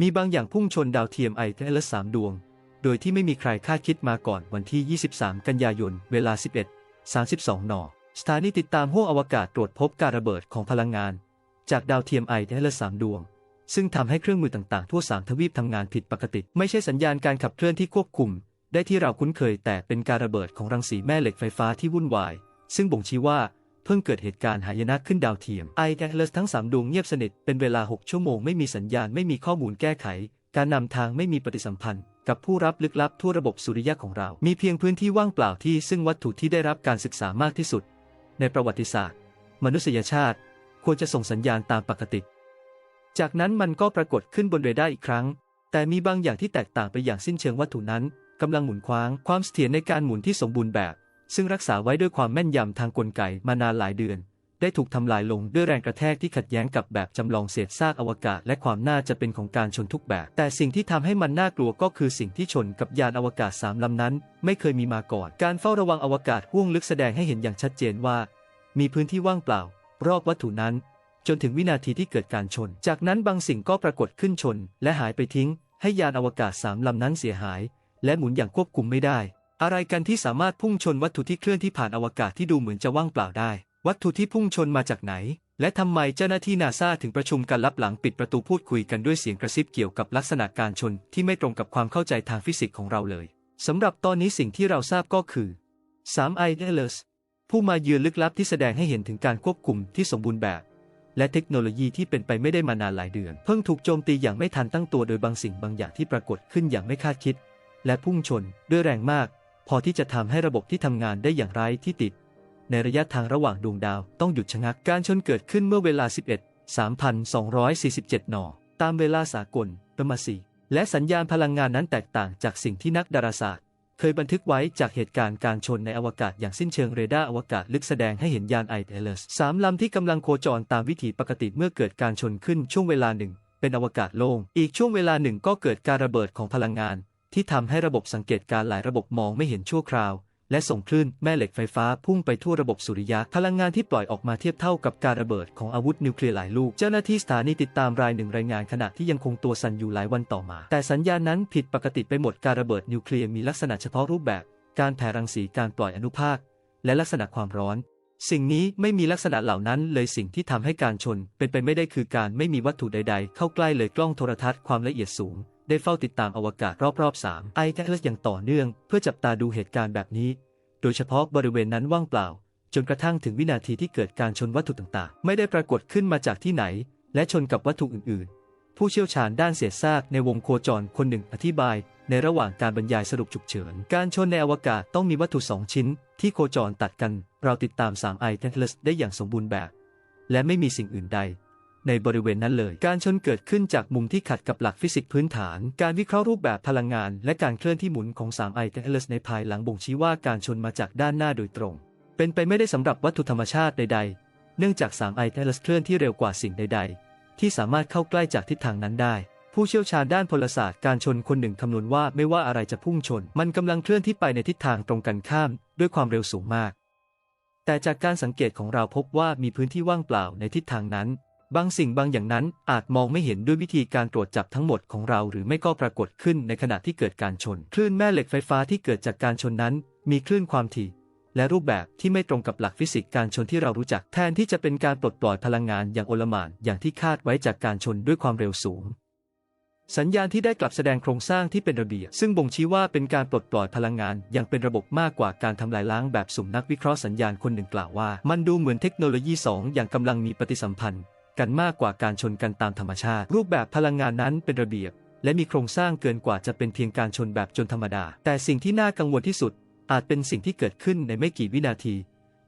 มีบางอย่างพุ่งชนดาวเทียมไอเทลสามดวง โดยที่ไม่มีใครคาดคิดมาก่อนวันที่ 23 กันยายน เวลา 11 32 น สถานีติดตามห้วงอวกาศตรวจพบการระเบิดของพลังงาน จากดาวเทียมไอเทลสามดวง ซึ่งทำให้เครื่องมือต่างๆ ทั่วสามทวีปทำงานผิดปกติ ไม่ใช่สัญญาณการขับเคลื่อนที่ควบคุม ได้ที่เราคุ้นเคยแต่เป็นการระเบิดของรังสีแม่เหล็กไฟฟ้าที่วุ่นวาย ซึ่งบ่งชี้ว่า เพิ่งเกิดเหตุการณ์หายนะขึ้นดาวเทียมไอเทเลสทั้ง 3 ดวงเงียบสนิทเป็นเวลา 6 ชั่วโมงไม่มีสัญญาณไม่มีข้อมูลแก้ไข การนำทางไม่มีปฏิสัมพันธ์ กับผู้รับลึกลับทั่วระบบสุริยะของเรา มีเพียงพื้นที่ว่างเปล่าที่ซึ่งวัตถุที่ได้รับการศึกษามากที่สุด ในประวัติศาสตร์ มนุษยชาติ ควรจะส่งสัญญาณตามปกติ จากนั้นมันก็ปรากฏขึ้นบนเรดาร์อีกครั้ง แต่มีบางอย่างที่แตกต่างไปอย่างสิ้นเชิงวัตถุนั้นกำลังหมุนคว้างความเสถียรในการหมุนที่สมบูรณ์แบบ ซึ่งรักษาไว้ด้วยความแม่นยำทางกลไกมานานหลายเดือน ได้ถูกทำลายลงด้วยแรงกระแทกที่ขัดแย้งกับแบบจำลองเศษซากอวกาศ และความน่าจะเป็นของการชนทุกแบบ แต่สิ่งที่ทำให้มันน่ากลัวก็คือสิ่งที่ชนกับยานอวกาศสามลำนั้น ไม่เคยมีมาก่อน การเฝ้าระวังอวกาศห้วงลึกแสดงให้เห็นอย่างชัดเจนว่า มีพื้นที่ว่างเปล่า รอบวัตถุนั้น จนถึงวินาทีที่เกิดการชน จากนั้นบางสิ่งก็ปรากฏขึ้นชน และหายไปทิ้ง ให้ยานอวกาศสามลำนั้นเสียหาย และหมุนอย่างควบคุมไม่ได้ อะไรกันที่สามารถพุ่งชนวัตถุที่เคลื่อนที่ผ่านอวกาศที่ดูเหมือนจะว่างเปล่าได้ วัตถุที่พุ่งชนมาจากไหน และทำไมเจ้าหน้าที่นาซาถึงประชุมกันลับหลังปิดประตูพูดคุยกันด้วยเสียงกระซิบเกี่ยวกับลักษณะการชนที่ไม่ตรงกับความเข้าใจทางฟิสิกส์ของเราเลยสำหรับตอนนี้สิ่งที่เราทราบก็คือ3ไอเดลสผู้มาเยือนลึกลับที่แสดงให้เห็นถึงการควบคุมที่สมบูรณ์แบบ และเทคโนโลยีที่เป็นไปไม่ได้มานานหลายเดือน เพิ่งถูกโจมตีอย่างไม่ทันตั้งตัวโดยบางสิ่งบางอย่างที่ปรากฏขึ้นอย่างไม่คาดคิด และพุ่งชนด้วยแรงมาก พอที่จะทำให้ระบบที่ทำงานได้อย่างไร้ที่ติด ในระยะทางระหว่างดวงดาวต้องหยุดชะงักการชนเกิดขึ้นเมื่อเวลา 11 3,247 น ตามเวลาสากลประมาสีและสัญญาณพลังงานนั้นแตกต่างจากสิ่งที่นักดาราศาสตร์ เคยบันทึกไว้จากเหตุการณ์การชนในอวกาศอย่างสิ้นเชิงเรดาร์อวกาศลึกแสดงให้เห็นยานไอเทเลสสามลำที่กำลังโคจรตามวิถีปกติเมื่อเกิดการชนขึ้นช่วงเวลาหนึ่งเป็นอวกาศโล่ง อีกช่วงเวลาหนึ่งก็เกิดการระเบิดของพลังงาน ที่ทำให้ระบบสังเกตการหลายระบบมองไม่เห็นชั่วคราว และส่งคลื่นแม่เหล็กไฟฟ้าพุ่งไปทั่วระบบสุริยะพลังงานที่ปล่อยออกมาเทียบเท่ากับการระเบิดของอาวุธนิวเคลียร์หลายลูก เจ้าหน้าที่สถานีติดตามรายหนึ่งรายงานขณะที่ยังคงตัวสั่นอยู่หลายวันต่อมา แต่สัญญาณนั้นผิดปกติไปหมดการระเบิดนิวเคลียร์มีลักษณะเฉพาะรูปแบบ การแผ่รังสีการปล่อยอนุภาค และลักษณะความร้อนสิ่งนี้ไม่มีลักษณะเหล่านั้นเลยสิ่งที่ทำให้การชน เป็นไปไม่ได้คือการไม่มีวัตถุใด ๆ เข้าใกล้เลยกล้องโทรทัศน์ความละเอียดสูง ได้เฝ้าติดตามอวกาศรอบๆ3ไอแทเลสอย่างต่อเนื่อง เพื่อจับตาดูเหตุการณ์แบบนี้ โดยเฉพาะบริเวณนั้นว่างเปล่า จนกระทั่งถึงวินาทีที่เกิดการชนวัตถุต่างๆ ไม่ได้ปรากฏขึ้นมาจากที่ไหน และชนกับวัตถุอื่นๆ ผู้เชี่ยวชาญด้านเศษซากในวงโคจรคนหนึ่งอธิบาย ในระหว่างการบรรยายสรุปฉุกเฉิน การชนในอวกาศต้องมีวัตถุสองชิ้น ที่โคจรตัดกัน เราติดตาม3ไอเทเลสได้อย่างสมบูรณ์แบบ และไม่มีสิ่งอื่นใด ในบริเวณนั้นเลย การชนเกิดขึ้นจากมุมที่ขัดกับหลักฟิสิกส์พื้นฐาน การวิเคราะห์รูปแบบพลังงาน และการเคลื่อนที่หมุนของ3ไอเทเลสในภายหลังบ่งชี้ว่าการชนมาจากด้านหน้าโดยตรง เป็นไปไม่ได้สำหรับวัตถุธรรมชาติใด ๆ เนื่องจาก3ไอเทเลสเคลื่อนที่เร็วกว่าสิ่งใด ๆ ที่สามารถเข้าใกล้จากทิศทางนั้นได้ผู้เชี่ยวชาญด้านพลศาสตร์การชนคนหนึ่งคำนวณว่าไม่ว่าอะไรจะพุ่งชน มันกำลังเคลื่อนที่ไปในทิศทางตรงกันข้าม ด้วยความเร็วสูงมาก แต่จากการสังเกตของเราพบว่ามีพื้นที่ว่างเปล่าในทิศทางนั้น บางสิ่งบางอย่างนั้นอาจมองไม่เห็นด้วยวิธีการตรวจจับทั้งหมดของเราหรือไม่ก็ปรากฏขึ้นในขณะที่เกิดการชน คลื่นแม่เหล็กไฟฟ้าที่เกิดจากการชนนั้น มีคลื่นความถี่ และรูปแบบที่ไม่ตรงกับหลักฟิสิกส์การชนที่เรารู้จักแทนที่จะเป็นการปลดปล่อยพลังงานอย่างโอลมานอย่างที่คาดไว้จากการชนด้วยความเร็วสูง สัญญาณที่ได้กลับแสดงโครงสร้างที่เป็นระเบียบซึ่งบ่งชี้ว่าเป็นการปลดปล่อยพลังงานอย่างเป็นระบบมากกว่าการทำลายล้างแบบสุ่มนักวิเคราะห์สัญญาณคนหนึ่งกล่าวว่า มันดูเหมือนเทคโนโลยีสองอย่างกำลังมีปฏิสัมพันธ์ กันมากกว่าการชนกันตามธรรมชาติ รูปแบบพลังงานนั้นเป็นระเบียบ และมีโครงสร้างเกินกว่าจะเป็นเพียงการชนแบบจนธรรมดา แต่สิ่งที่น่ากังวลที่สุด อาจเป็นสิ่งที่เกิดขึ้นในไม่กี่วินาที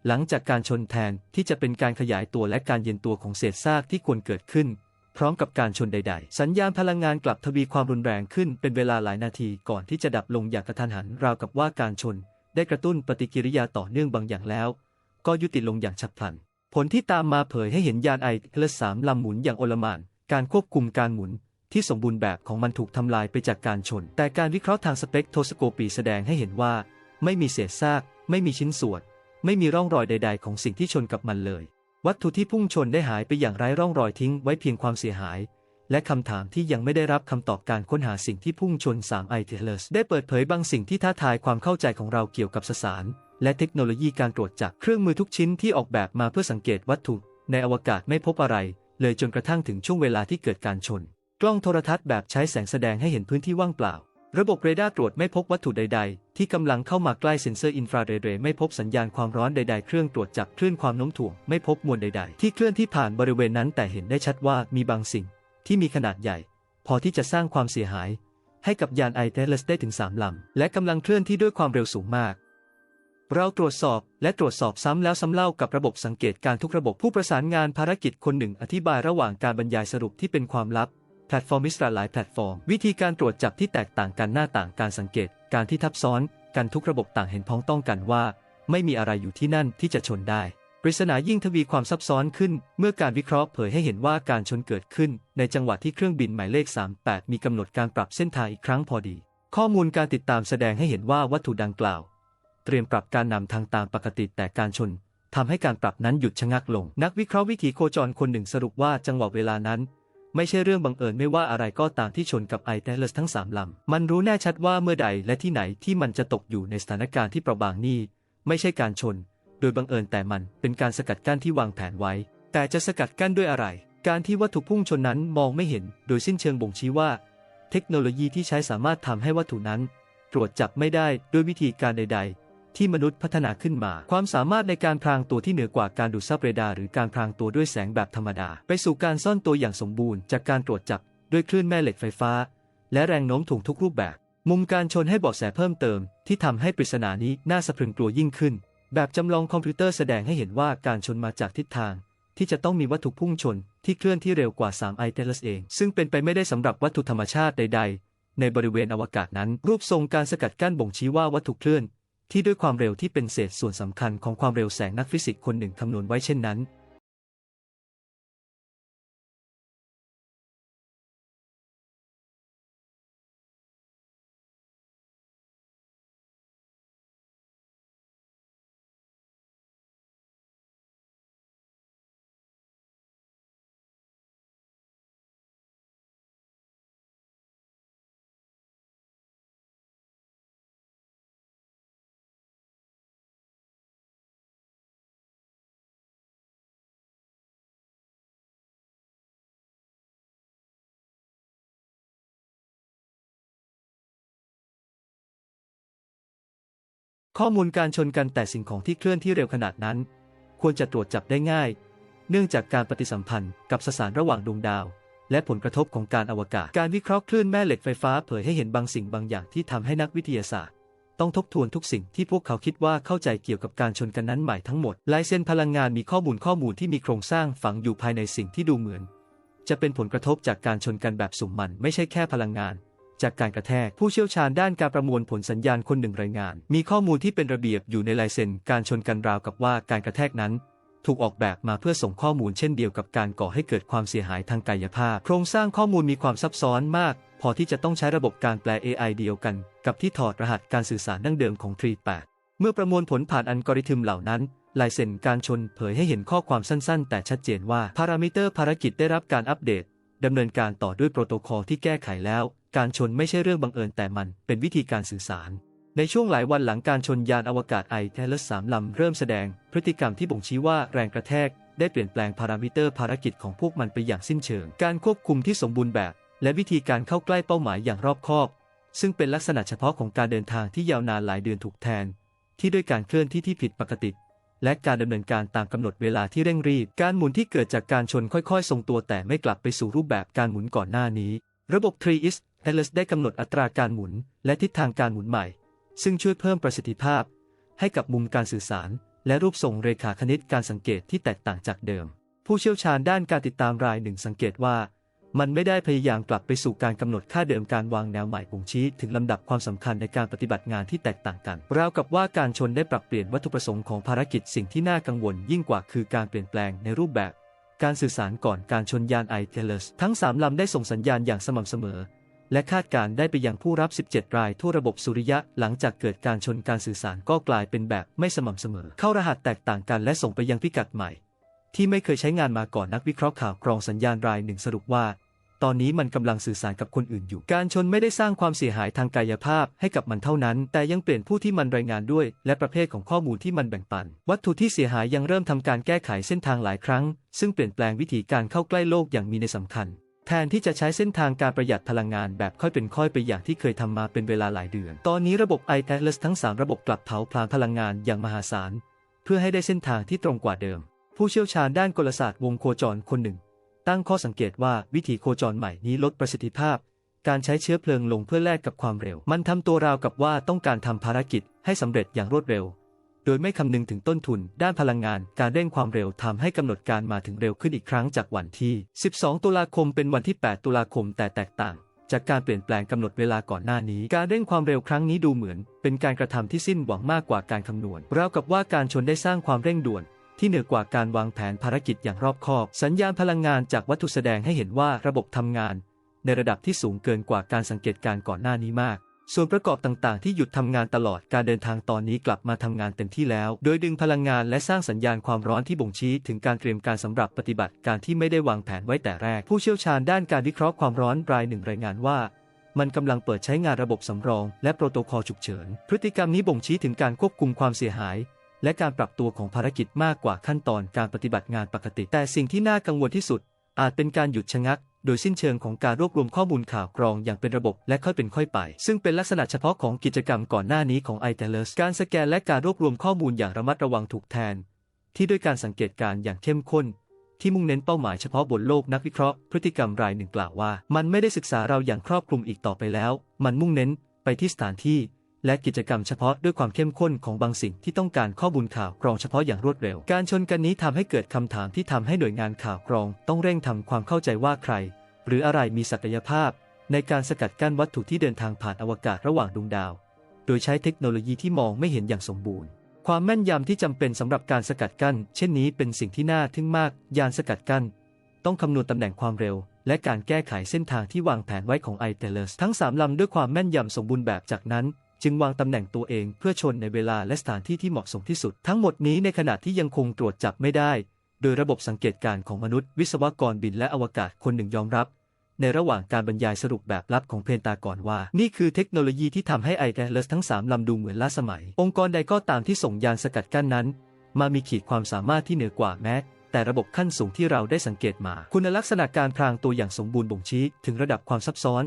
หลังจากการชนแทนที่จะเป็นการขยายตัวและการเย็นตัวของเศษซากที่ควรเกิดขึ้น พร้อมกับการชนใด ๆ สัญญาณพลังงานกลับทวีความรุนแรงขึ้นเป็นเวลาหลายนาทีก่อนที่จะดับลงอย่างกระทันหันราวกับว่าการชน ได้กระตุ้นปฏิกิริยาต่อเนื่องบางอย่างแล้ว ก็ยุติลงอย่างฉับพลัน ผลที่ตามมาเผยให้เห็นยานไอเทเลสสามลำหมุนอย่างโอลหม่าน การควบคุมการหมุนที่สมบูรณ์แบบของมันถูกทำลายไปจากการชน แต่การวิเคราะห์ทางสเปกโทสโคปีแสดงให้เห็นว่า ไม่มีเศษซาก ไม่มีชิ้นส่วน ไม่มีร่องรอยใด ๆ ของสิ่งที่ชนกับมันเลย วัตถุที่พุ่งชนได้หายไปอย่างไร้ร่องรอยทิ้งไว้เพียงความเสียหาย และคำถามที่ยังไม่ได้รับคำตอบการค้นหาสิ่งที่พุ่งชน3ไอเทเลสได้เปิดเผยบางสิ่งที่ท้าทายความเข้าใจของเราเกี่ยวกับสสาร และเทคโนโลยีการตรวจจับเครื่องมือทุกชิ้นที่ออกแบบมาเพื่อสังเกตวัตถุในอวกาศไม่พบอะไร เลยจนกระทั่งถึงช่วงเวลาที่เกิดการชน กล้องโทรทัศน์แบบใช้แสงแสดงให้เห็นพื้นที่ว่างเปล่า ระบบเรดาร์ตรวจไม่พบวัตถุใด ๆ ที่กำลังเข้ามาใกล้เซ็นเซอร์อินฟราเรดไม่พบสัญญาณความร้อนใด ๆ เครื่องตรวจจับคลื่นความโน้มถ่วงไม่พบมวลใด ๆ ที่เคลื่อนที่ผ่านบริเวณนั้นแต่เห็นได้ชัดว่ามีบางสิ่ง ที่มีขนาดใหญ่ พอที่จะสร้างความเสียหาย ให้กับยานไอเทเลสได้ถึง3ลำและกำลังเคลื่อนที่ด้วยความเร็วสูงมาก เราตรวจสอบและตรวจสอบซ้ำแล้วซ้ำเล่ากับระบบสังเกตการทุกระบบผู้ประสานงานภารกิจคนหนึ่งอธิบายระหว่างการบรรยายสรุปที่เป็นความลับแพลตฟอร์มมิสตราหลายแพลตฟอร์ม วิธีการตรวจจับที่แตกต่างกันหน้าต่างการสังเกต การที่ทับซ้อนกันทุกระบบต่างเห็นพ้องต้องกันว่า ไม่มีอะไรอยู่ที่นั่นที่จะชนได้ปริศนายิ่งทวีความซับซ้อนขึ้น เมื่อการวิเคราะห์เผยให้เห็นว่าการชนเกิดขึ้น ในจังหวะที่เครื่องบินหมายเลข 38 มีกำหนดการปรับเส้นทางอีกครั้งพอดี ข้อมูลการติดตามแสดงให้เห็นว่าวัตถุดังกล่าว เตรียมปรับการนำทางตามปกติแต่การชนทำให้การปรับนั้นหยุดชะงักลง นักวิเคราะห์วิถีโคจรคนหนึ่งสรุปว่าจังหวะเวลานั้น ไม่ใช่เรื่องบังเอิญไม่ว่าอะไรก็ตามที่ชนกับไอเทเลสทั้งสามลำ มันรู้แน่ชัดว่าเมื่อใดและที่ไหนที่มันจะตกอยู่ในสถานการณ์ที่เปราะบางนี่ไม่ใช่การชน โดยบังเอิญแต่มันเป็นการสกัดกั้นที่วางแผนไว้ แต่จะสกัดกั้นด้วยอะไร การที่วัตถุพุ่งชนนั้นมองไม่เห็น โดยสิ้นเชิงบ่งชี้ว่า เทคโนโลยีที่ใช้สามารถทำให้วัตถุนั้น ตรวจจับไม่ได้ด้วยวิธีการใด ๆ ที่มนุษย์พัฒนาขึ้นมา ความสามารถในการพรางตัวที่เหนือกว่าการดูดซับเรดาร์หรือการพรางตัวด้วยแสงแบบธรรมดา ไปสู่การซ่อนตัวอย่างสมบูรณ์จากการตรวจจับด้วยคลื่นแม่เหล็กไฟฟ้า และแรงโน้มถ่วงทุกรูปแบบ มุมการชนให้เบาะแสเพิ่มเติม ที่ทำให้ปริศนานี้น่าสะพรึงกลัวยิ่งขึ้น แบบจำลองคอมพิวเตอร์แสดงให้เห็นว่าการชนมาจากทิศทาง ที่จะต้องมีวัตถุพุ่งชน ที่เคลื่อนที่เร็วกว่า3ไอเทเลสเอง ซึ่งเป็นไปไม่ได้สำหรับวัตถุธรรมชาติใด ๆ ในบริเวณอวกาศนั้น รูปทรงการสกัดกั้นบ่งชี้ว่าวัตถุเคลื่อน ที่ด้วยความเร็วที่เป็นเศษส่วนสำคัญของความเร็วแสงนักฟิสิกส์คนหนึ่งคำนวณไว้เช่นนั้น ข้อมูลการชนกันแต่สิ่งของที่เคลื่อนที่เร็วขนาดนั้น ควรจะตรวจจับได้ง่าย เนื่องจากการปฏิสัมพันธ์กับสสารระหว่างดวงดาว และผลกระทบของการอวกาศ การวิเคราะห์คลื่นแม่เหล็กไฟฟ้าเผยให้เห็นบางสิ่งบางอย่างที่ทำให้นักวิทยาศาสตร์ ต้องทบทวนทุกสิ่งที่พวกเขาคิดว่าเข้าใจเกี่ยวกับการชนกันนั้นใหม่ทั้งหมดลายเส้นพลังงานมีข้อมูลข้อมูลที่มีโครงสร้างฝังอยู่ภายในสิ่งที่ดูเหมือน จะเป็นผลกระทบจากการชนกันแบบสุ่มมันไม่ใช่แค่พลังงาน จากการกระแทก ผู้เชี่ยวชาญด้านการประมวลผลสัญญาณคนหนึ่งรายงาน มีข้อมูลที่เป็นระเบียบอยู่ในลายเซ็นการชนกันราวกับว่าการกระแทกนั้น ถูกออกแบบมาเพื่อส่งข้อมูลเช่นเดียวกับการก่อให้เกิดความเสียหายทางกายภาพ โครงสร้างข้อมูลมีความซับซ้อนมาก พอที่จะต้องใช้ระบบการแปล AI เดียวกัน กับที่ถอดรหัสการสื่อสารดั้งเดิมของ38เมื่อประมวลผลผ่านอัลกอริทึมเหล่านั้นลายเซ็นการชนเผยให้เห็นข้อความสั้นๆ แต่ชัดเจนว่าพารามิเตอร์ภารกิจได้รับการอัปเดตดำเนินการต่อด้วยโปรโตคอลที่แก้ไขแล้ว การชนไม่ใช่เรื่องบังเอิญแต่มันเป็นวิธีการสื่อสาร ในช่วงหลายวันหลังการชนยานอวกาศไอเทเลสสามลำเริ่มแสดงพฤติกรรมที่บ่งชี้ว่าแรงกระแทก ได้เปลี่ยนแปลงพารามิเตอร์ภารกิจของพวกมันไปอย่างสิ้นเชิง การควบคุมที่สมบูรณ์แบบ และวิธีการเข้าใกล้เป้าหมายอย่างรอบคอบ ซึ่งเป็นลักษณะเฉพาะของการเดินทางที่ยาวนานหลายเดือนถูกแทน ที่ด้วยการเคลื่อนที่ที่ผิดปกติและการดำเนินการตามกำหนดเวลาที่เร่งรีบ การหมุนที่เกิดจากการชนค่อยๆ ทรงตัวแต่ไม่กลับไปสู่รูปแบบการหมุนก่อนหน้านี้ ระบบ t r e e is a s ได้กำหนดอัตราการหมุน และทิศทางการหมุนใหม่ ซึ่งช่วยเพิ่มประสิทธิภาพ ให้กับมุมการสื่อสาร และรูปทรงเรขาคณิตการสังเกตที่แตกต่างจากเดิม ผู้เชี่ยวชาญด้านการติดตามรายหนึ่งสังเกตว่า มันไม่ได้พยายามกลับไปสู่การกำหนดค่าเดิมการวางแนวใหม่บ่งชี้ถึงลำดับความสำคัญในการปฏิบัติงานที่แตกต่างกัน ราวกับว่าการชนได้ปรับเปลี่ยนวัตถุประสงค์ของภารกิจสิ่งที่น่ากังวลยิ่งกว่าคือการเปลี่ยนแปลงในรูปแบบ การสื่อสารก่อนการชนยานไอเทเลสทั้ง3ลำได้ส่งสัญญาณอย่างสม่ำเสมอ และคาดการได้ไปยังผู้รับ 17 รายทั่วระบบสุริยะ หลังจากเกิดการชนการสื่อสารก็กลายเป็นแบบไม่สม่ำเสมอ เข้ารหัสแตกต่างกันและส่งไปยังพิกัดใหม่ ที่ไม่เคยใช้งานมาก่อนนักวิเคราะห์ข่าวกรองสัญญาณรายหนึ่งสรุปว่า ตอนนี้มันกำลังสื่อสารกับคนอื่นอยู่ การชนไม่ได้สร้างความเสียหายทางกายภาพให้กับมันเท่านั้น แต่ยังเปลี่ยนผู้ที่มันรายงานด้วย และประเภทของข้อมูลที่มันแบ่งปัน วัตถุที่เสียหายยังเริ่มทำการแก้ไขเส้นทางหลายครั้ง ซึ่งเปลี่ยนแปลงวิธีการเข้าใกล้โลกอย่างมีในสำคัญ แทนที่จะใช้เส้นทางการประหยัดพลังงานแบบค่อยเป็นค่อยไปอย่างที่เคยทำมาเป็นเวลาหลายเดือน ตอนนี้ระบบ i t l e s ทั้ง 3 ระบบกลับเผาพลางพลังงานอย่างมหาศาล เพื่อให้ได้เส้นทางที่ตรงกว่าเดิม ผู้เชี่ยวชาญด้านกลศาสตร์วงโคจรคนหนึ่ง ตั้งข้อสังเกตว่าวิธีโคจรใหม่นี้ลดประสิทธิภาพ การใช้เชื้อเพลิงลงเพื่อแลกกับความเร็ว มันทำตัวราวกับว่าต้องการทำภารกิจให้สำเร็จอย่างรวดเร็ว โดยไม่คำนึงถึงต้นทุน ด้านพลังงาน การเร่งความเร็วทำให้กำหนดการมาถึงเร็วขึ้นอีกครั้งจากวันที่ 12 ตุลาคมเป็นวันที่ 8 ตุลาคมแต่แตกต่าง จากการเปลี่ยนแปลงกำหนดเวลาก่อนหน้านี้ การเร่งความเร็วครั้งนี้ดูเหมือน เป็นการกระทำที่สิ้นหวังมากกว่าการคำนวณราวกับว่าการชนได้สร้างความเร่งด่วนที่เหนือกว่าการวางแผนภารกิจอย่างรอบคอบ สัญญาณพลังงานจากวัตถุแสดงให้เห็นว่าระบบทำงาน ในระดับที่สูงเกินกว่าการสังเกตการก่อนหน้านี้มาก ส่วนประกอบต่างๆ ที่หยุดทำงานตลอดการเดินทางตอนนี้กลับมาทำงานเต็มที่แล้ว โดยดึงพลังงานและสร้างสัญญาณความร้อนที่บ่งชี้ถึงการเตรียมการสำหรับปฏิบัติการที่ไม่ได้วางแผนไว้แต่แรก ผู้เชี่ยวชาญด้านการวิเคราะห์ความร้อนรายหนึ่งรายงานว่ามันกำลังเปิดใช้งานระบบสำรอง และโปรโตคอลฉุกเฉิน พฤติกรรมนี้บ่งชี้ถึงการควบคุมความเสียหาย และการปรับตัวของภารกิจมากกว่าขั้นตอนการปฏิบัติงานปกติ แต่สิ่งที่น่ากังวลที่สุด อาจเป็นการหยุดชะงัก โดยสิ้นเชิงของการรวบรวมข้อมูลข่าวกรองอย่างเป็นระบบและค่อยเป็นค่อยไป ซึ่งเป็นลักษณะเฉพาะของกิจกรรมก่อนหน้านี้ของ i t e l e s การสแกนและการรวบรวมข้อมูลอย่างระมัดระวังถูกแทน ที่ด้วยการสังเกตการ์อย่างเข้มข้นที่มุ่งเน้นเป้าหมายเฉพาะบนโลกนักวิเคราะห์พฤติกรรมรายหนึ่งกล่าวว่า มันไม่ได้ศึกษาเราอย่างครอบคลุมอีกต่อไปแล้ว มันมุ่งเน้นไปที่สถานที่ และกิจกรรมเฉพาะด้วยความเข้มข้นของบางสิ่งที่ต้องการข้อมูลข่าวกรองเฉพาะอย่างรวดเร็ว การชนกันนี้ทำให้เกิดคำถามที่ทำให้หน่วยงานข่าวกรอง ต้องเร่งทำความเข้าใจว่าใคร หรืออะไรมีศักยภาพ ในการสกัดกั้นวัตถุที่เดินทางผ่านอวกาศระหว่างดวงดาว โดยใช้เทคโนโลยีที่มองไม่เห็นอย่างสมบูรณ์ ความแม่นยำที่จำเป็นสำหรับการสกัดกั้น เช่นนี้เป็นสิ่งที่น่าทึ่งมาก ยานสกัดกั้น ต้องคำนวณตำแหน่งความเร็วและการแก้ไขเส้นทางที่วางแผนไว้ของ i t e l e s ทั้ง 3 ลำด้วยความแม่นยำสมบูรณ์แบบจากนั้น จึงวางตำแหน่งตัวเองเพื่อชนในเวลาและสถานที่ที่เหมาะสมที่สุด ทั้งหมดนี้ในขณะที่ยังคงตรวจจับไม่ได้ โดยระบบสังเกตการณ์ของมนุษย์วิศวกรบินและอวกาศคนหนึ่งยอมรับ ในระหว่างการบรรยายสรุปแบบลับของเพนตากอนว่า นี่คือเทคโนโลยีที่ทำให้ i t e l e s ทั้ง 3 ลำดูเหมือนล้าสมัย องค์กรใดก็ตามที่ส่งยานสกัดกั้นนั้น มามีขีดความสามารถที่เหนือกว่าแม้แต่ระบบขั้นสูงที่เราได้สังเกตมา คุณลักษณะการพรางตัวอย่างสมบูรณ์บ่งชี้ถึงระดับความซับซ้อน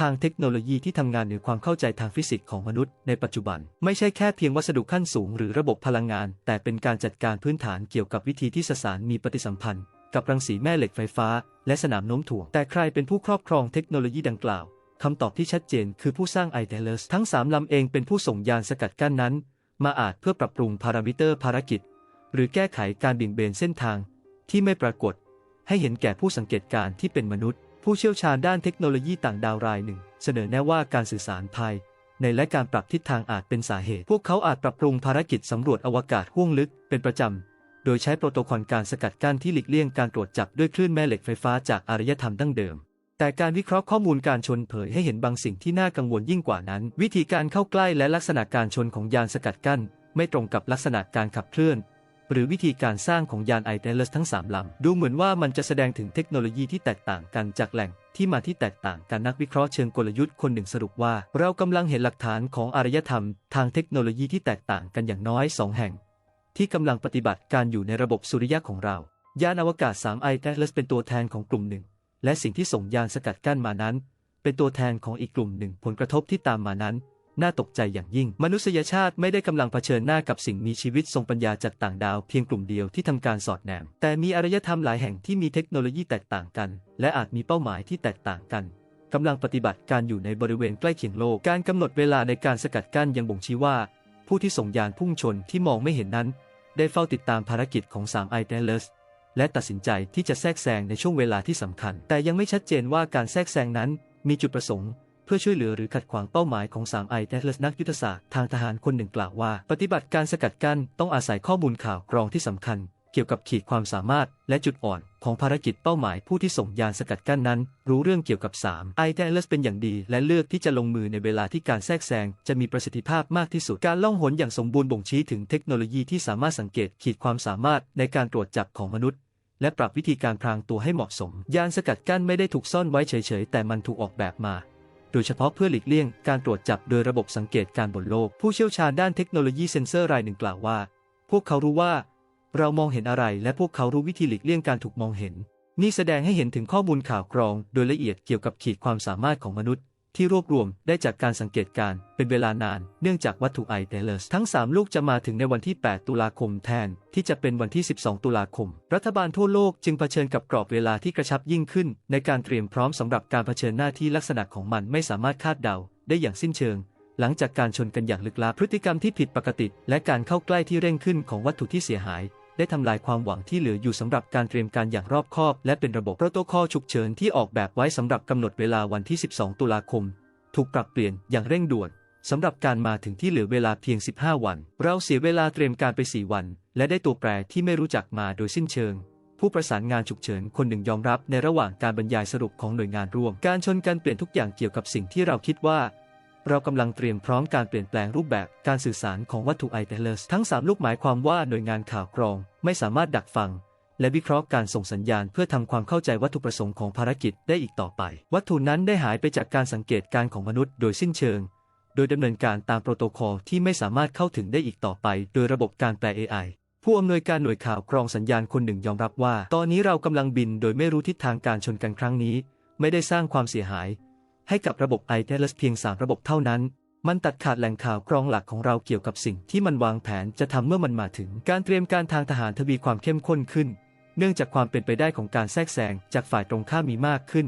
ทางเทคโนโลยีที่ทำงานเหนือความเข้าใจทางฟิสิกส์ของมนุษย์ในปัจจุบัน ไม่ใช่แค่เพียงวัสดุขั้นสูงหรือระบบพลังงาน แต่เป็นการจัดการพื้นฐานเกี่ยวกับวิธีที่สสารมีปฏิสัมพันธ์ กับรังสีแม่เหล็กไฟฟ้า และสนามโน้มถ่วง แต่ใครเป็นผู้ครอบครองเทคโนโลยีดังกล่าวคำตอบที่ชัดเจนคือผู้สร้าง i t e l e s ทั้ง3ลำเองเป็นผู้ส่งยานสกัดกั้นนั้น มาอาจเพื่อปรับปรุงพารามิเตอร์ภารกิจ หรือแก้ไขการเบี่ยงเบนเส้นทาง ที่ไม่ปรากฏ ให้เห็นแก่ผู้สังเกตการณ์ที่เป็นมนุษย์ ผู้เชี่ยวชาญด้านเทคโนโลยีต่างดาวรายหนึ่ง เสนอแนะว่าการสื่อสารภายในและการปรับทิศทางอาจเป็นสาเหตุ พวกเขาอาจปรับปรุงภารกิจสำรวจอวกาศห้วงลึกเป็นประจำ โดยใช้โปรโตคอลการสกัดกั้นที่หลีกเลี่ยงการตรวจจับด้วยคลื่นแม่เหล็กไฟฟ้าจากอารยธรรมดั้งเดิม แต่การวิเคราะห์ข้อมูลการชนเผยให้เห็นบางสิ่งที่น่ากังวลยิ่งกว่านั้น วิธีการเข้าใกล้และลักษณะการชนของยานสกัดกั้น ไม่ตรงกับลักษณะการขับเคลื่อน หรือวิธีการสร้างของยานไอเทเลสทั้ง 3 ลำ ดูเหมือนว่ามันจะแสดงถึงเทคโนโลยีที่แตกต่างกันจากแหล่งที่มาที่แตกต่างกันนักวิเคราะห์เชิงกลยุทธ์คนหนึ่งสรุปว่า เรากำลังเห็นหลักฐานของอารยธรรม ทางเทคโนโลยีที่แตกต่างกันอย่างน้อย 2 แห่ง ที่กำลังปฏิบัติการอยู่ในระบบสุริยะของเรา ยานอวกาศ3 i t e l e s เป็นตัวแทนของกลุ่มหนึ่ง และสิ่งที่ส่งยานสกัดกั้นมานั้น เป็นตัวแทนของอีกกลุ่มหนึ่งผลกระทบที่ตามมานั้น น่าตกใจอย่างยิ่ง มนุษยชาติไม่ได้กำลังเผชิญหน้ากับสิ่งมีชีวิตทรงปัญญาจากต่างดาวเพียงกลุ่มเดียวที่ทำการสอดแนม แต่มีอารยธรรมหลายแห่งที่มีเทคโนโลยีแตกต่างกัน และอาจมีเป้าหมายที่แตกต่างกันกำลังปฏิบัติการอยู่ในบริเวณใกล้เคียงโลก การกำหนดเวลาในการสกัดกั้นยังบ่งชี้ว่า ผู้ที่ส่งยานพุ่งชนที่มองไม่เห็นนั้น ได้เฝ้าติดตามภารกิจของ3 i t e l e s และตัดสินใจที่จะแทรกแซงในช่วงเวลาที่สำคัญ แต่ยังไม่ชัดเจนว่าการแทรกแซงนั้นมีจุดประสงค์ เพื่อช่วยเหลือหรือขัดขวางเป้าหมายของ 3 i t e l e s นักยุทธศาสตร์ทางทหารคนหนึ่งกล่าวว่า ปฏิบัติการสกัดกั้นต้องอาศัยข้อมูลข่าวกรองที่สำคัญ เกี่ยวกับขีดความสามารถและจุดอ่อนของภารกิจเป้าหมายผู้ที่ส่งยานสกัดกั้นนั้น รู้เรื่องเกี่ยวกับ 3 i t e l e s เป็นอย่างดี และเลือกที่จะลงมือในเวลาที่การแทรกแซงจะมีประสิทธิภาพมากที่สุด การล่องหนอย่างสมบูรณ์บ่งชี้ถึงเทคโนโลยีที่สามารถสังเกตขีดความสามารถในการตรวจจับของมนุษย์ และปรับวิธีการพรางตัวให้เหมาะสม ยานสกัดกั้นไม่ได้ถูกซ่อนไว้เฉยๆ แต่มันถูกออกแบบมา ดยเฉพาะเพื่อหลีกเลี่ยงการตรวจจับโดยระบบสังเกตการบนโลก ผู้เชี่ยวชาญด้านเทคโนโลยีเซ็นเซอร์รายหนึ่งกล่าวว่า พวกเขารู้ว่า เรามองเห็นอะไร และพวกเขารู้วิธีหลีกเลี่ยงการถูกมองเห็น นี่แสดงให้เห็นถึงข้อมูลข่าวกรอง โดยละเอียดเกี่ยวกับขีดความสามารถของมนุษย์ ที่รวบรวมได้จากการสังเกตการณ์เป็นเวลานาน เนื่องจากวัตถุไอเทเลสทั้ง 3 ลูกจะมาถึงในวันที่ 8 ตุลาคมแทน ที่จะเป็นวันที่ 12 ตุลาคม รัฐบาลทั่วโลกจึงเผชิญกับกรอบเวลาที่กระชับยิ่งขึ้น ในการเตรียมพร้อมสำหรับการเผชิญหน้าที่ลักษณะของมันไม่สามารถคาดเดาได้อย่างสิ้นเชิงหลังจากการชนกันอย่างลึกลับพฤติกรรมที่ผิดปกติ และการเข้าใกล้ที่เร่งขึ้นของวัตถุที่เสียหาย ได้ทำลายความหวังที่เหลืออยู่สำหรับการเตรียมการอย่างรอบคอบ และเป็นระบบโปรโตคอลฉุกเฉินที่ออกแบบไว้สำหรับกำหนดเวลาวันที่ 12 ตุลาคม ถูกปรับเปลี่ยนอย่างเร่งด่วนสำหรับการมาถึงที่เหลือเวลาเพียง 15 วัน เราเสียเวลาเตรียมการไป 4 วัน และได้ตัวแปรที่ไม่รู้จักมาโดยสิ้นเชิง ผู้ประสานงานฉุกเฉินคนหนึ่งยอมรับในระหว่างการบรรยายสรุปของหน่วยงานร่วม การชนกันเปลี่ยนทุกอย่างเกี่ยวกับสิ่งที่เราคิดว่า เรากำลังเตรียมพร้อมการเปลี่ยนแปลงรูปแบบการสื่อสารของวัตถุไอเทเลสทั้ง 3 ลูกหมายความว่าหน่วยงานข่าวกรอง ไม่สามารถดักฟัง และวิเคราะห์การส่งสัญญาณเพื่อทำความเข้าใจวัตถุประสงค์ของภารกิจได้อีกต่อไป วัตถุนั้นได้หายไปจากการสังเกตการของมนุษย์โดยสิ้นเชิง โดยดำเนินการตามโปรโตคอลที่ไม่สามารถเข้าถึงได้อีกต่อไป โดยระบบการแปล AI ผู้อำนวยการหน่วยข่าวกรองสัญญาณคนหนึ่งยอมรับว่า ตอนนี้เรากำลังบินโดยไม่รู้ทิศทางการชนกันครั้งนี้ ไม่ได้สร้างความเสียหาย ให้กับระบบไอเทเลสเพียง 3 ระบบเท่านั้น มันตัดขาดแหล่งข่าวกรองหลักของเราเกี่ยวกับสิ่งที่มันวางแผนจะทำเมื่อมันมาถึง การเตรียมการทางทหารทวีความเข้มข้นขึ้น เนื่องจากความเป็นไปได้ของการแทรกแซงจากฝ่ายตรงข้ามมีมากขึ้น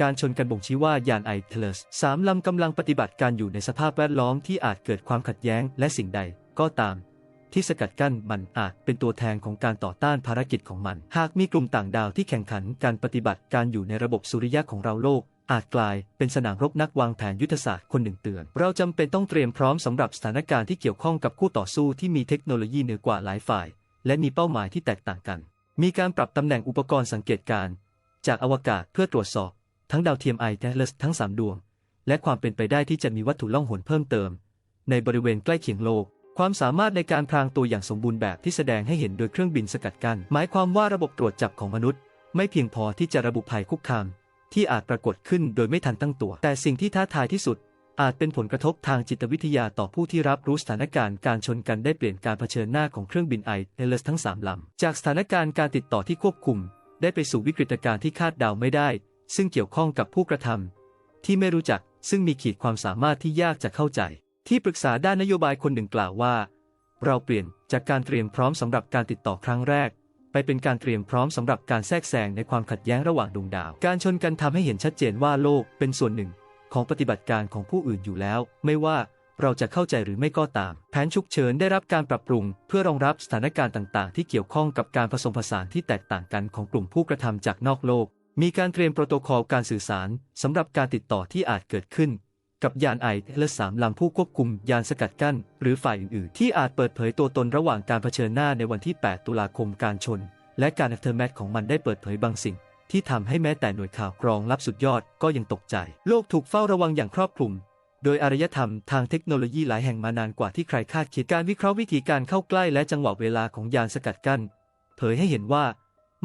การชนกันบ่งชี้ว่ายานไอเทเลสสามลำกำลังปฏิบัติการอยู่ในสภาพแวดล้อมที่อาจเกิดความขัดแย้งและสิ่งใดก็ตามที่สกัดกั้นมันอาจเป็นตัวแทนของการต่อต้านภารกิจของมัน หากมีกลุ่มต่างดาวที่แข่งขันการปฏิบัติการอยู่ในระบบสุริยะของเราโลก อาจกลายเป็นสนามรบนักวางแผนยุทธศาสตร์คนหนึ่งเตือน เราจำเป็นต้องเตรียมพร้อมสำหรับสถานการณ์ที่เกี่ยวข้องกับคู่ต่อสู้ที่มีเทคโนโลยีเหนือกว่าหลายฝ่าย และมีเป้าหมายที่แตกต่างกัน มีการปรับตำแหน่งอุปกรณ์สังเกตการณ์จากอวกาศเพื่อตรวจสอบ ทั้งดาวเทียมไอเทเลสทั้ง 3 ดวง และความเป็นไปได้ที่จะมีวัตถุล่องหนเพิ่มเติม ในบริเวณใกล้เคียงโลกความสามารถในการพรางตัวอย่างสมบูรณ์แบบที่แสดงให้เห็นโดยเครื่องบินสกัดกัน้นหมายความว่าระบบตรวจจับของมนุษย์ ไม่เพียงพอที่จะระบุภัยคุกคาม ที่อาจปรากฏขึ้นโดยไม่ทันตั้งตัว แต่สิ่งที่ท้าทายที่สุด อาจเป็นผลกระทบทางจิตวิทยาต่อผู้ที่รับรู้สถานการณ์การชนกันได้เปลี่ยนการเผชิญหน้าของเครื่องบินไอเอลสทั้ง 3 ลำ จากสถานการณ์การติดต่อที่ควบคุม ได้ไปสู่วิกฤตการณ์ที่คาดเดาไม่ได้ ซึ่งเกี่ยวข้องกับผู้กระทำที่ไม่รู้จักซึ่งมีขีดความสามารถที่ยากจะเข้าใจ ที่ปรึกษาด้านนโยบายคนหนึ่งกล่าวว่า เราเปลี่ยนจากการเตรียมพร้อมสำหรับการติดต่อครั้งแรก ไปเป็นการเตรียมพร้อมสำหรับการแทรกแซงในความขัดแย้งระหว่างดวงดาว การชนกันทำให้เห็นชัดเจนว่าโลกเป็นส่วนหนึ่ง ของปฏิบัติการของผู้อื่นอยู่แล้ว ไม่ว่าเราจะเข้าใจหรือไม่ก็ตาม แผนฉุกเฉินได้รับการปรับปรุง เพื่อรองรับสถานการณ์ต่างๆ ที่เกี่ยวข้องกับการผสมผสานที่แตกต่างกันของกลุ่มผู้กระทำจากนอกโลก มีการเตรียมโปรโตคอลการสื่อสารสำหรับการติดต่อที่อาจเกิดขึ้น กับยานไอและสามลำผู้ควบคุมยานสกัดกั้น หรือฝ่ายอื่นๆ ที่อาจเปิดเผยตัวตนระหว่างการเผชิญหน้าในวันที่ 8 ตุลาคมการชน และการอัเทอร์แมทของมันได้เปิดเผยบางสิ่ง ที่ทำให้แม้แต่หน่วยข่าวกรองลับสุดยอดก็ยังตกใจ โลกถูกเฝ้าระวังอย่างครอบคลุม โดยอารยธรรมทางเทคโนโลยีหลายแห่งมานานกว่าที่ใครคาดคิดการวิเคราะห์วิธีการเข้าใกล้และจังหวะเวลาของยานสกัดกั้น เผยให้เห็นว่า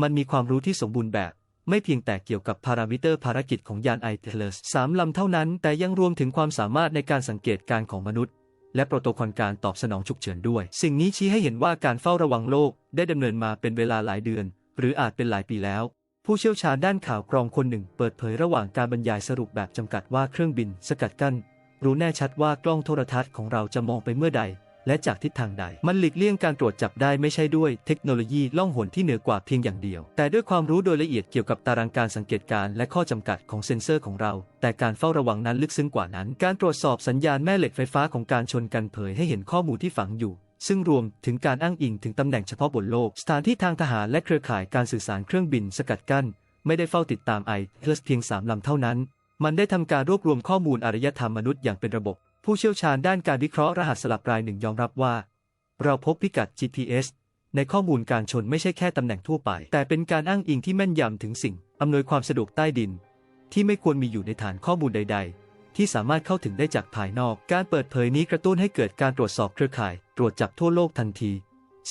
มันมีความรู้ที่สมบูรณ์แบบ ไม่เพียงแต่เกี่ยวกับพารามิเตอร์ภารกิจของยานไอเทเลสสามลำเท่านั้น แต่ยังรวมถึงความสามารถในการสังเกตการของมนุษย์ และโปรโตคอลการตอบสนองฉุกเฉินด้วย สิ่งนี้ชี้ให้เห็นว่าการเฝ้าระวังโลกได้ดำเนินมาเป็นเวลาหลายเดือน หรืออาจเป็นหลายปีแล้วผู้เชี่ยวชาญด้านข่าวกรองคนหนึ่ง เปิดเผยระหว่างการบรรยายสรุปแบบจำกัดว่าเครื่องบิน สกัดกั้น รู้แน่ชัดว่ากล้องโทรทัศน์ของเราจะมองไปเมื่อใด และจากทิศทางใด มันหลีกเลี่ยงการตรวจจับได้ไม่ใช่ด้วยเทคโนโลยีล่องหนที่เหนือกว่าเพียงอย่างเดียว แต่ด้วยความรู้โดยละเอียดเกี่ยวกับตารางการสังเกตการณ์และข้อจำกัดของเซ็นเซอร์ของเรา แต่การเฝ้าระวังนั้นลึกซึ้งกว่านั้น การตรวจสอบสัญญาณแม่เหล็กไฟฟ้าของการชนกันเผยให้เห็นข้อมูลที่ฝังอยู่ซึ่งรวมถึงการอ้างอิงถึงตำแหน่งเฉพาะบนโลก สถานที่ทางทหารและเครือข่ายการสื่อสารเครื่องบินสกัดกั้น ไม่ได้เฝ้าติดตามไอเเพียงสามลำเท่านั้น มันได้ทำการรวบรวมข้อมูลอารยธรรมมนุษย์อย่างเป็นระบบ ผู้เชี่ยวชาญด้านการวิเคราะห์รหัสสลับรายหนึ่งยอมรับว่า เราพบพิกัด GPS ในข้อมูลการชนไม่ใช่แค่ตำแหน่งทั่วไป แต่เป็นการอ้างอิงที่แม่นยำถึงสิ่ง อำนวยความสะดวกใต้ดิน ที่ไม่ควรมีอยู่ในฐานข้อมูลใด ๆ ที่สามารถเข้าถึงได้จากภายนอก การเปิดเผยนี้กระตุ้นให้เกิดการตรวจสอบเครือข่าย ตรวจจับทั่วโลกทันที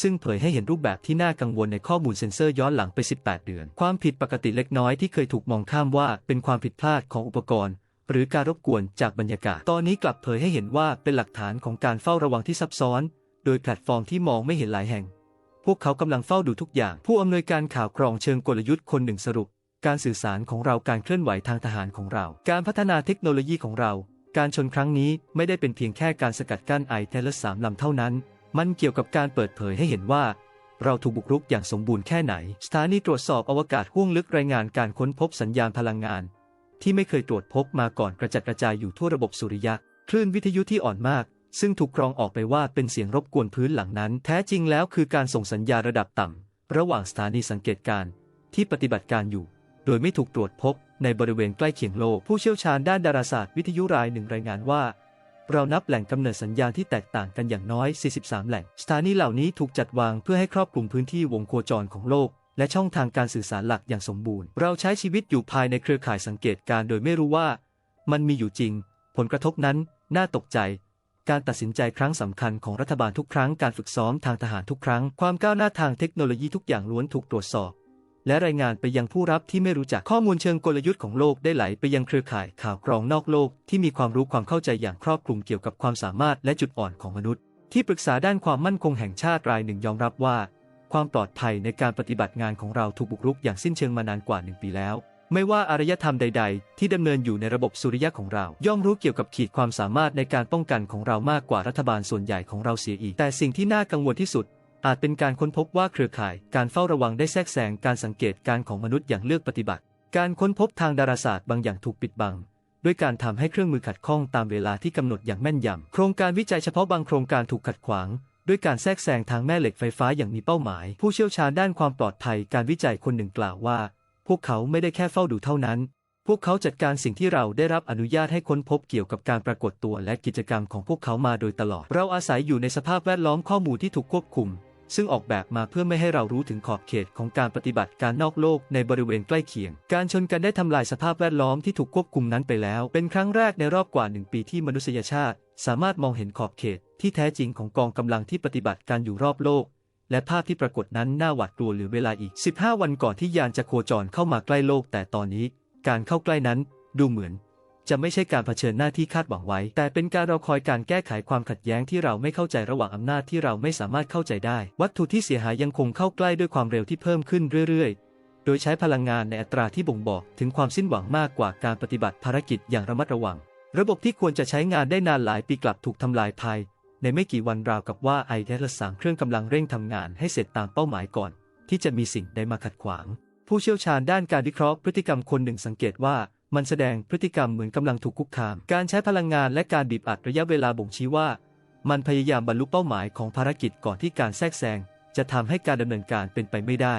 ซึ่งเผยให้เห็นรูปแบบที่น่ากังวลในข้อมูลเซ็นเซอร์ย้อนหลังไป 18 เดือน ความผิดปกติเล็กน้อยที่เคยถูกมองข้ามว่าเป็นความผิดพลาดของอุปกรณ์ หรือการรบกวนจากบรรยากาศ ตอนนี้กลับเผยให้เห็นว่าเป็นหลักฐานของการเฝ้าระวังที่ซับซ้อน โดยแพลตฟอร์มที่มองไม่เห็นหลายแห่ง พวกเขากำลังเฝ้าดูทุกอย่าง ผู้อำนวยการข่าวกรองเชิงกลยุทธ์คนหนึ่งสรุป การสื่อสารของเราการเคลื่อนไหวทางทหารของเรา การพัฒนาเทคโนโลยีของเรา การชนครั้งนี้ไม่ได้เป็นเพียงแค่การสกัดกั้นไอเทลสามลำเท่านั้น มันเกี่ยวกับการเปิดเผยให้เห็นว่าเราถูกบุกรุกอย่างสมบูรณ์แค่ไหน สถานีตรวจสอบอวกาศห้วงลึกรายงานการค้นพบสัญญาณพลังงาน ที่ไม่เคยตรวจพบมาก่อนกระจัดกระจายอยู่ทั่วระบบสุริยะ คลื่นวิทยุที่อ่อนมาก ซึ่งถูกกรองออกไปว่าเป็นเสียงรบกวนพื้นหลังนั้น แท้จริงแล้วคือการส่งสัญญาระดับต่ำ ระหว่างสถานีสังเกตการณ์ที่ปฏิบัติการอยู่ โดยไม่ถูกตรวจพบในบริเวณใกล้เคียงโลก ผู้เชี่ยวชาญด้านดาราศาสตร์วิทยุรายหนึ่งรายงานว่า เรานับแหล่งกำเนิดสัญญาณที่แตกต่างกันอย่างน้อย 43 แหล่ง สถานีเหล่านี้ถูกจัดวางเพื่อให้ครอบคลุมพื้นที่วงโคจรของโลก และช่องทางการสื่อสารหลักอย่างสมบูรณ์ เราใช้ชีวิตอยู่ภายในเครือข่ายสังเกตการณ์โดยไม่รู้ว่า มันมีอยู่จริง ผลกระทบนั้น น่าตกใจ การตัดสินใจครั้งสำคัญของรัฐบาลทุกครั้งการฝึกซ้อมทางทหารทุกครั้ง ความก้าวหน้าทางเทคโนโลยีทุกอย่างล้วนถูกตรวจสอบ และรายงานไปยังผู้รับที่ไม่รู้จักข้อมูลเชิงกลยุทธ์ของโลกได้ไหลไปยังเครือข่ายข่าวกรองนอกโลก ที่มีความรู้ความเข้าใจอย่างครอบคลุมเกี่ยวกับความสามารถและจุดอ่อนของมนุษย์ ที่ปรึกษาด้านความมั่นคงแห่งชาติรายหนึ่งยอมรับว่า ความปลอดภัยในการปฏิบัติงานของเราถูกบุกรุกอย่างสิ้นเชิงมานานกว่าหนึ่งปีแล้ว ไม่ว่าอารยธรรมใด ๆ ที่ดำเนินอยู่ในระบบสุริยะของเรา ย่อมรู้เกี่ยวกับขีดความสามารถในการป้องกันของเรามากกว่ารัฐบาลส่วนใหญ่ของเราเสียอีก แต่สิ่งที่น่ากังวลที่สุด อาจเป็นการค้นพบว่าเครือข่าย การเฝ้าระวังได้แทรกแซงการสังเกตการของมนุษย์อย่างเลือกปฏิบัติ การค้นพบทางดาราศาสตร์บางอย่างถูกปิดบังด้วยการทำให้เครื่องมือขัดข้องตามเวลาที่กำหนดอย่างแม่นยำโครงการวิจัยเฉพาะบางโครงการถูกขัดขวาง ด้วยการแทรกแซงทางแม่เหล็กไฟฟ้าอย่างมีเป้าหมาย ผู้เชี่ยวชาญด้านความปลอดภัยการวิจัยคนหนึ่งกล่าวว่า พวกเขาไม่ได้แค่เฝ้าดูเท่านั้น พวกเขาจัดการสิ่งที่เราได้รับอนุญาตให้ค้นพบเกี่ยวกับการปรากฏตัวและกิจกรรมของพวกเขามาโดยตลอด เราอาศัยอยู่ในสภาพแวดล้อมข้อมูลที่ถูกควบคุม ซึ่งออกแบบมาเพื่อไม่ให้เรารู้ถึงขอบเขตของการปฏิบัติการนอกโลกในบริเวณใกล้เคียง การชนกันได้ทำลายสภาพแวดล้อมที่ถูกควบคุมนั้นไปแล้ว เป็นครั้งแรกในรอบกว่าหนึ่งปีที่มนุษยชาติ สามารถมองเห็นขอบเขตที่แท้จริงของกองกำลังที่ปฏิบัติการอยู่รอบโลก และภาพที่ปรากฏนั้นน่าหวาดกลัวหลือเวลาอีก 15 วันก่อนที่ยานจะโคจรเข้ามาใกล้โลก แต่ตอนนี้ การเข้าใกล้นั้นดูเหมือน จะไม่ใช่การเผชิญหน้าที่คาดหวังไว้ แต่เป็นการรอคอยการแก้ไขความขัดแย้งที่เราไม่เข้าใจระหว่างอำนาจที่เราไม่สามารถเข้าใจได้ วัตถุที่เสียหายยังคงเข้าใกล้ด้วยความเร็วที่เพิ่มขึ้นเรื่อยๆ โดยใช้พลังงานในอัตราที่บ่งบอกถึงความสิ้นหวังมากกว่าการปฏิบัติภารกิจอย่างระมัดระวัง ระบบที่ควรจะใช้งานได้นานหลายปีกลับถูกทำลายภายในไม่กี่วันราวกับว่าไอเทลสามเครื่องกำลังเร่งทำงานให้เสร็จตามเป้าหมายก่อน ที่จะมีสิ่งใดมาขัดขวาง ผู้เชี่ยวชาญด้านการวิเคราะห์พฤติกรรมคนหนึ่งสังเกตว่า มันแสดงพฤติกรรมเหมือนกำลังถูกคุกคาม การใช้พลังงานและการบีบอัดระยะเวลาบ่งชี้ว่า มันพยายามบรรลุเป้าหมายของภารกิจก่อนที่การแทรกแซงจะทำให้การดำเนินการเป็นไปไม่ได้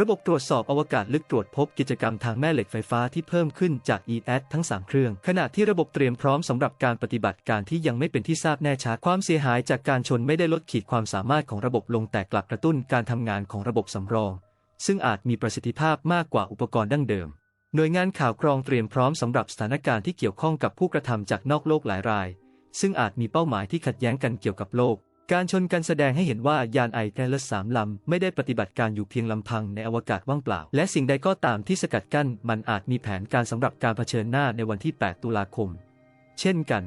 ระบบตรวจสอบอวกาศลึกตรวจพบกิจกรรมทางแม่เหล็กไฟฟ้าที่เพิ่มขึ้นจาก e a s ทั้ง 3 เครื่อง ขณะที่ระบบเตรียมพร้อมสำหรับการปฏิบัติการที่ยังไม่เป็นที่ทราบแน่ชัดความเสียหายจากการชนไม่ได้ลดขีดความสามารถของระบบลงแต่กลับกระตุ้นการทำงานของระบบสำรอง ซึ่งอาจมีประสิทธิภาพมากกว่าอุปกรณ์ดั้งเดิม หน่วยงานข่าวกรองเตรียมพร้อมสำหรับสถานการณ์ที่เกี่ยวข้องกับผู้กระทำจากนอกโลกหลายราย ซึ่งอาจมีเป้าหมายที่ขัดแย้งกันเกี่ยวกับโลก การชนกันแสดงให้เห็นว่ายานไอเทเลสสามลำ ไม่ได้ปฏิบัติการอยู่เพียงลำพังในอวกาศว่างเปล่า และสิ่งใดก็ตามที่สกัดกั้น มันอาจมีแผนการสำหรับการเผชิญหน้าในวันที่ 8 ตุลาคม เช่นกัน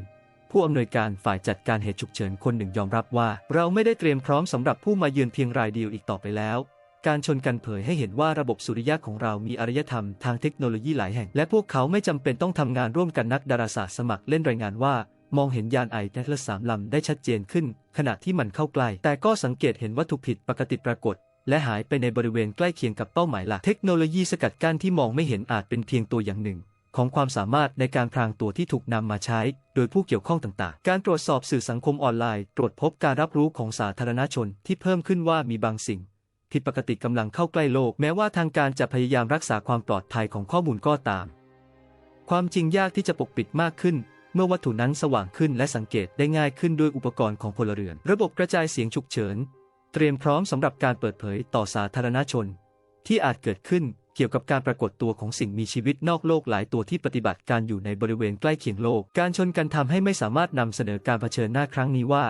ผู้อำนวยการฝ่ายจัดการเหตุฉุกเฉินคนหนึ่งยอมรับว่า เราไม่ได้เตรียมพร้อมสำหรับผู้มาเยือนเพียงรายเดียวอีกต่อไปแล้ว การชนกันเผยให้เห็นว่าระบบสุริยะของเรามีอารยธรรมทางเทคโนโลยีหลายแห่ง และพวกเขาไม่จำเป็นต้องทำงานร่วมกันนักดาราศาสตร์สมัครเล่นรายงานว่า มองเห็นยานไอเทสสามลำได้ชัดเจนขึ้น ขณะที่มันเข้าใกล้ แต่ก็สังเกตเห็นวัตถุผิดปกติปรากฏ และหายไปในบริเวณใกล้เคียงกับเป้าหมายหลักเทคโนโลยีสกัดกั้นที่มองไม่เห็นอาจเป็นเพียงตัวอย่างหนึ่งของความสามารถในการพรางตัวที่ถูกนำมาใช้ โดยผู้เกี่ยวข้องต่างๆ การตรวจสอบสื่อสังคมออนไลน์ ตรวจพบการรับรู้ของสาธารณชนที่เพิ่มขึ้นว่ามีบางสิ่ง ผิดปกติกำลังเข้าใกล้โลก แม้ว่าทางการจะพยายามรักษาความปลอดภัยของข้อมูลก็ตาม ความจริงยากที่จะปกปิดมากขึ้น เมื่อวัตถุนั้นสว่างขึ้นและสังเกตได้ง่ายขึ้นด้วยอุปกรณ์ของพลเรือน ระบบกระจายเสียงฉุกเฉิน เตรียมพร้อมสำหรับการเปิดเผยต่อสาธารณชน ที่อาจเกิดขึ้นเกี่ยวกับการปรากฏตัวของสิ่งมีชีวิตนอกโลกหลายตัวที่ปฏิบัติการอยู่ในบริเวณใกล้เคียงโลก การชนกันทำให้ไม่สามารถนำเสนอการเผชิญหน้าครั้งนี้ว่า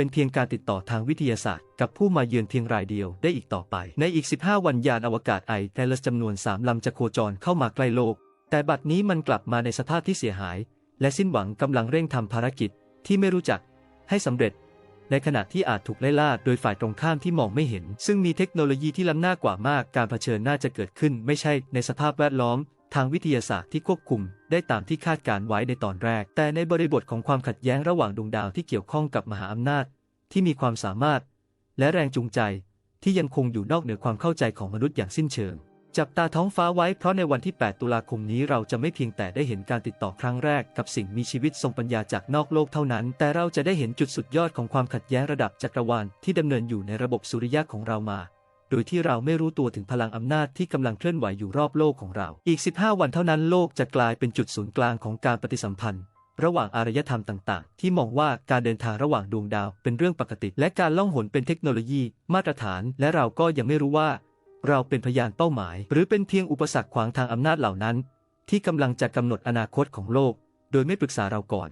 เป็นเพียงการติดต่อทางวิทยาศาสตร์ กับผู้มาเยือนเพียงรายเดียวได้อีกต่อไป ในอีก 15 วันยานอวกาศไอเทลสจำนวน 3 ลำจะโคจรเข้ามาใกล้โลก แต่บัดนี้มันกลับมาในสภาพที่เสียหาย และสิ้นหวังกำลังเร่งทำภารกิจที่ไม่รู้จัก ให้สำเร็จ ในขณะที่อาจถูกไล่ล่าโดยฝ่ายตรงข้ามที่มองไม่เห็น ซึ่งมีเทคโนโลยีที่ล้ำหน้ากว่ามากการเผชิญหน้าจะเกิดขึ้น ไม่ใช่ในสภาพแวดล้อม ทางวิทยาศาสตร์ที่ควบคุมได้ตามที่คาดการไว้ในตอนแรก แต่ในบริบทของความขัดแย้งระหว่างดวงดาวที่เกี่ยวข้องกับมหาอำนาจ ที่มีความสามารถ และแรงจูงใจ ที่ยังคงอยู่นอกเหนือความเข้าใจของมนุษย์อย่างสิ้นเชิง จับตาท้องฟ้าไว้เพราะในวันที่ 8 ตุลาคมนี้เราจะไม่เพียงแต่ได้เห็นการติดต่อครั้งแรกกับสิ่งมีชีวิตทรงปัญญาจากนอกโลกเท่านั้น แต่เราจะได้เห็นจุดสุดยอดของความขัดแย้งระดับจักรวาลที่ดำเนินอยู่ในระบบสุริยะของเรามา โดยที่เราไม่รู้ตัวถึงพลังอำนาจที่กำลังเคลื่อนไหวอยู่รอบโลกของเรา อีก 15 วันเท่านั้นโลกจะกลายเป็นจุดศูนย์กลางของการปฏิสัมพันธ์ ระหว่างอารยธรรมต่างๆ ที่มองว่าการเดินทางระหว่างดวงดาวเป็นเรื่องปกติ และการล่องหนเป็นเทคโนโลยีมาตรฐาน และเราก็ยังไม่รู้ว่า เราเป็นพยานเป้าหมาย หรือเป็นเพียงอุปสรรคขวางทางอำนาจเหล่านั้น ที่กำลังจะกำหนดอนาคตของโลก โดยไม่ปรึกษาเราก่อน